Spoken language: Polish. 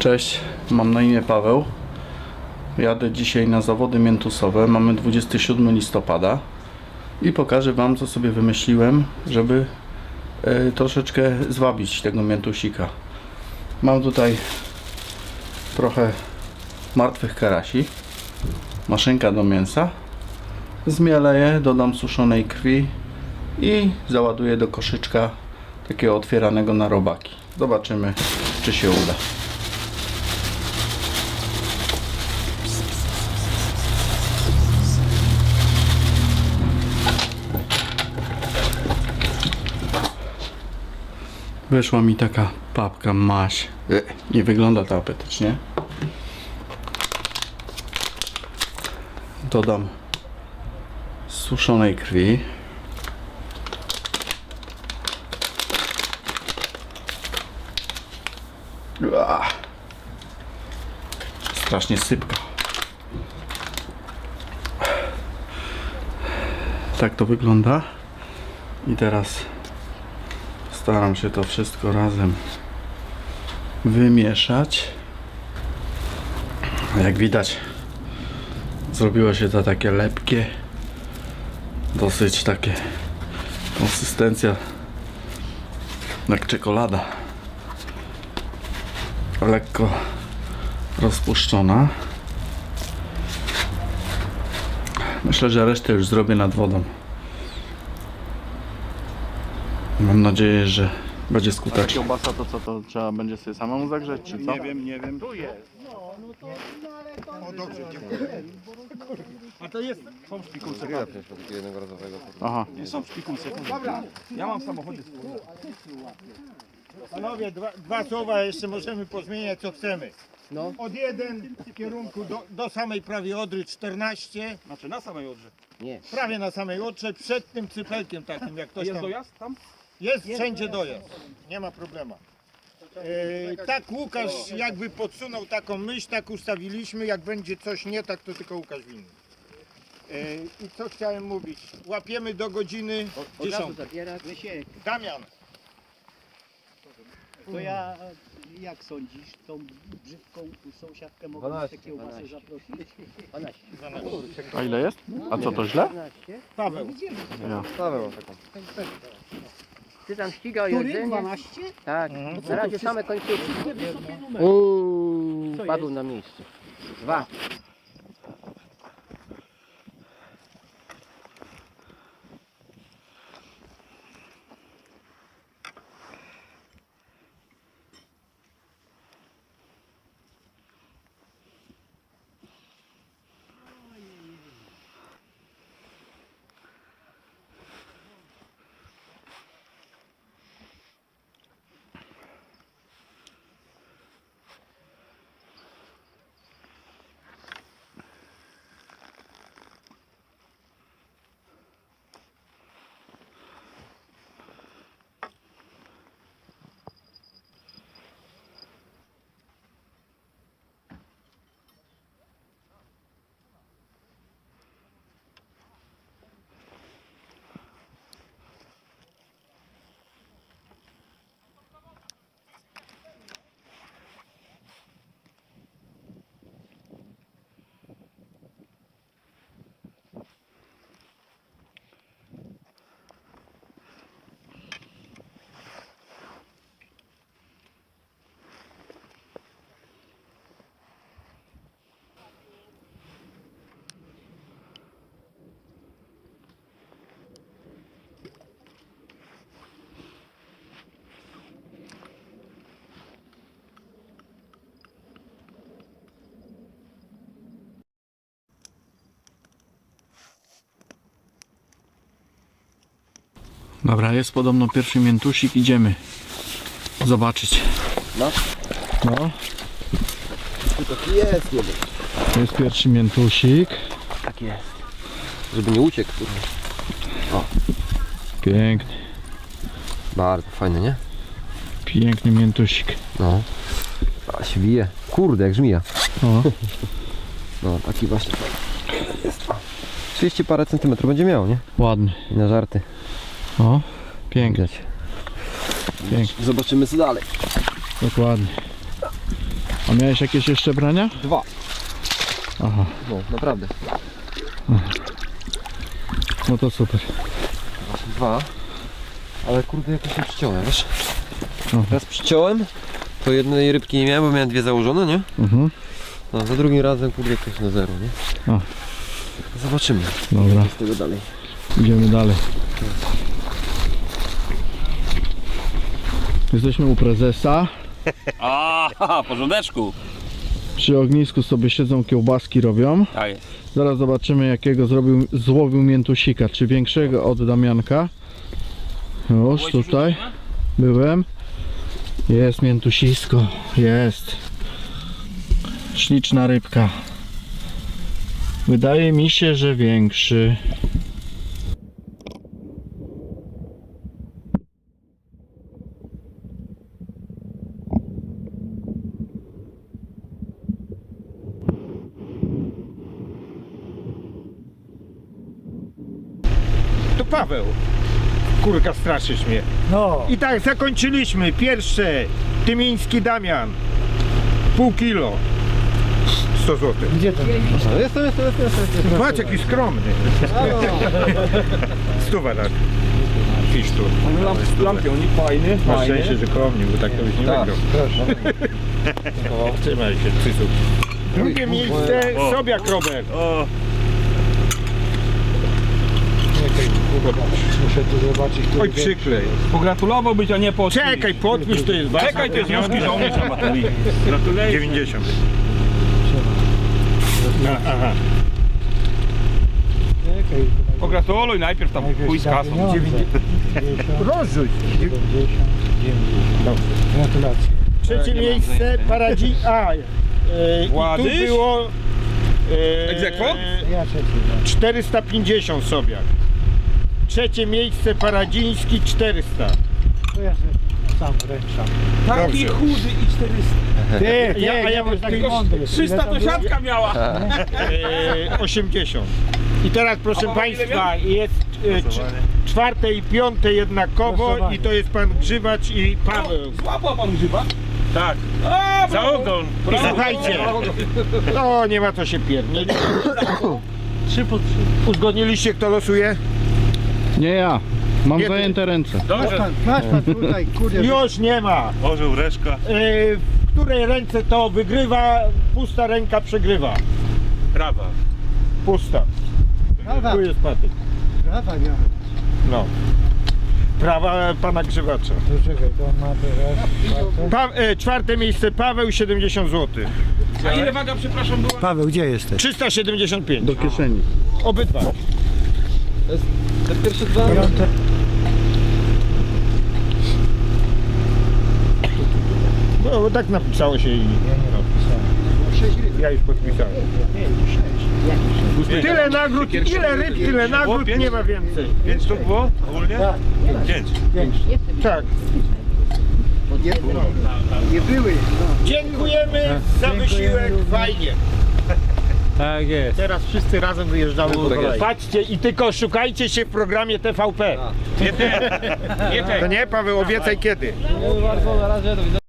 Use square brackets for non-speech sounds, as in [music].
Cześć, mam na imię Paweł. Jadę dzisiaj na zawody miętusowe. Mamy 27 listopada i pokażę Wam, co sobie wymyśliłem, żeby e, troszeczkę zwabić tego miętusika. Mam tutaj trochę martwych karasi, maszynka do mięsa. Zmielę je, dodam suszonej krwi i załaduję do koszyczka takiego otwieranego na robaki. Zobaczymy, czy się uda. Wyszła mi taka papka maś. E, Nie wygląda to apetycznie. Dodam suszonej krwi. Strasznie sypka. Tak to wygląda. I teraz staram się to wszystko razem wymieszać. Jak widać, zrobiło się to takie lepkie, dosyć takie konsystencja jak czekolada lekko rozpuszczona. Myślę, że resztę już zrobię nad wodą. Mam nadzieję, że będzie skuteczne. Kiełbasa to co, to trzeba będzie sobie samemu zagrzeć, czy co? Nie wiem, nie wiem. A to jest, są szpikulce. Aha. Są szpikulce. Dobra, ja mam w samochodzie swoje. Panowie, dwa, dwa słowa jeszcze możemy pozmieniać co chcemy. No. Od jeden w kierunku do, do samej prawie Odry 14, Znaczy na samej odrze. Nie. prawie na samej Odrze, przed tym cypelkiem takim jak ktoś Jest tam. dojazd tam? Jest wszędzie dojazd, nie ma problemu. E, tak Łukasz jakby podsunął taką myśl, tak ustawiliśmy, jak będzie coś nie tak, to tylko Łukasz winny. E, I co chciałem mówić? Łapiemy do godziny Od razu 10. zabierać. Lesiek, Damian, To ja, jak sądzisz, tą brzydką sąsiadkę mogę z takiego kiełbasy zaprosić? 12. A ile jest? A co to źle? 12. Paweł. Ty tam ścigał Który? jedzenie? 12? Tak. Mhm. Na razie same końcówki. Uuu, padł na miejscu. Dwa. Dobra, jest podobno pierwszy miętusik, idziemy zobaczyć. No. No, Taki jest jeden. to jest pierwszy miętusik. Tak jest. Żeby nie uciekł. kurwa. Piękny, Bardzo fajny, nie? piękny miętusik. No. A się wije. Kurde, jak żmija. O, [laughs] No, taki właśnie. Jest. 30 parę centymetrów będzie miał, nie? ładny. I na żarty. O, piękny, Widać. piękny, Zobaczymy co dalej. dokładnie. A miałeś jakieś jeszcze brania? Dwa. Aha, No, naprawdę. no to super. Właśnie dwa. Ale kurde jakoś nie przyciąłem, wiesz? Aha. Raz przyciąłem, to jednej rybki nie miałem, bo miałem dwie założone, nie? Mhm. No, za drugim razem kurde jakoś na zero, nie? A. Zobaczymy Dobra, z tego dalej. idziemy dalej. Jesteśmy u prezesa. A, porządeczku. Przy ognisku sobie siedzą, kiełbaski robią. Tak jest. Zaraz zobaczymy jakiego zrobił, złowił miętusika, czy większego od Damianka. Już tutaj byłem. Jest miętusisko, jest. Śliczna rybka. Wydaje mi się, że większy. Paweł. Kurka, straszysz mnie. No, I tak zakończyliśmy. Pierwsze, Tymiński Damian. Pół kilo. 100 zł. gdzie to? No, jestem, jestem, jestem, jestem. Patrz jaki skromny. Stuwa tak. Fisz tu. Lampionik fajny, Masz szczęście, że koło mnie, bo tak to byś nie Tak, wygrał. [laughs] Trzymaj się, Cysu. Drugie miejsce, Sobiak Robert. Muszę tu zobaczyć. Oj, przyklej. Pogratulowałbyś, a nie podpisz. Czekaj, podpisz, to jest. Czekaj, to jest związki żołnierz na baterii. Gratuluję. 90. A, aha. Pogratuluj najpierw tam chuj z kasą. Rozrzuć. Dobrze. Gratulacje. Trzecie miejsce, Paradzi... A, e, i tu było... E, Egzekwo? Ja trzeci. 450 Sobiak. Trzecie miejsce, Paradziński 400. To ja sobie sam wręczam. Taki Dobrze. chudy i 400. Ty, Ja- a ja mam taki mądry. 300 to siatka miała. [laughs] E, 80. I teraz proszę A pan ile Państwa jest e, cz- czwarte i piąte jednakowo Głosowanie. i to jest Pan Grzywacz i Paweł. Złapał pan grzyba? Tak. A, Za ogon. I słuchajcie, no nie ma co się piernieć. Trzy po trzy. Uzgodniliście kto losuje? Nie ja, mam zajęte ręce. Patrz pan, patrz pan tutaj, kurde. Już nie ma. Orzeł, reszka. E, w której ręce to wygrywa, pusta ręka przegrywa. Prawa. Pusta. Prawa, Tu jest patyk. prawa miałem. No. Prawa pana Grzywacza. To czekaj, to ma teraz. Pa, e, czwarte miejsce Paweł 70 zł. A ile waga, przepraszam, była? Paweł, gdzie jesteś? 375. Do kieszeni. Obydwa. Te pierwsze dwa. No bo tak napisało się i. Ja nie napisałem. Ja już podpisałem. Tyle nagród, ile ryb, tyle nagród, nie ma więcej. Pięć sztuk było ogólnie? Tak, Pięć. pięć. Tak. Nie, nie były. No. Dziękujemy za wysiłek, fajnie. Tak jest. Teraz wszyscy razem wyjeżdżamy po Tak kolei. Patrzcie i tylko szukajcie się w programie TVP. Nie ten. Nie To ten. nie, Paweł, obiecaj kiedy. Bardzo na razie, do widzenia.